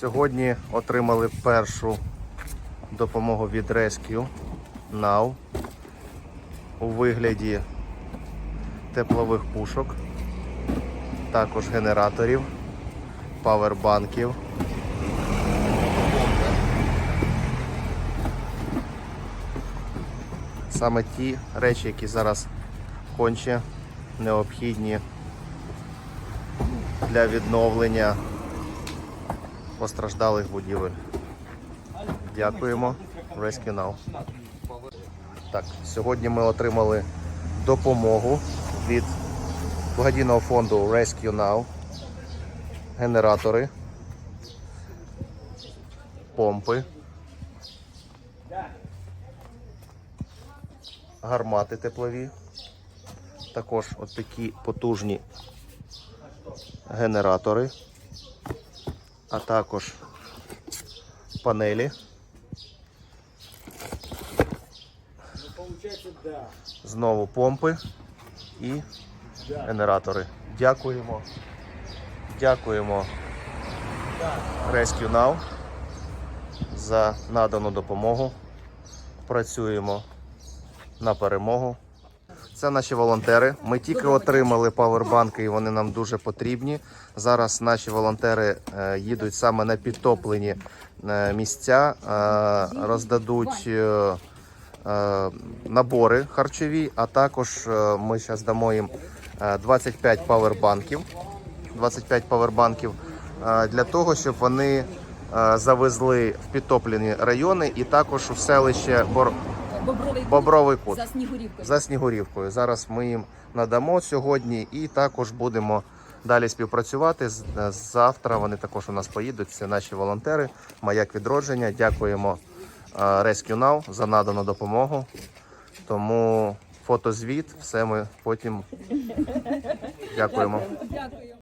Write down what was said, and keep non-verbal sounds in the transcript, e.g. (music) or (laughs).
Сьогодні отримали першу допомогу від Rescue Now у вигляді теплових пушок, також генераторів, павербанків. Саме ті речі, які зараз конче необхідні для відновлення постраждалих будівель. Дякуємо. Rescue Now. Так, сьогодні ми отримали допомогу від благодійного фонду Rescue Now. Генератори, помпи, гармати теплові. Також от такі потужні генератори, а також панелі. Знову помпи і генератори. Дякуємо. Дякуємо Rescue Now за надану допомогу. Працюємо на перемогу. Це наші волонтери. Ми тільки отримали павербанки, і вони нам дуже потрібні. Зараз наші волонтери е, їдуть саме на підтоплені е, місця, е, роздадуть набори харчові, а також ми зараз дамо їм е, 25 павербанків. 25 павербанків для того, щоб вони завезли в підтоплені райони і також у селище Бор... Бобровий Бобровий Кут. за Снігурівкою. за Снігурівкою. Зараз ми їм надамо сьогодні і також будемо далі співпрацювати. Завтра вони також у нас поїдуть. Це наші волонтери. Маяк відродження. Дякуємо е, Rescue Now за надану допомогу. Тому фотозвіт, все ми потім (laughs) дякуємо. Дякую.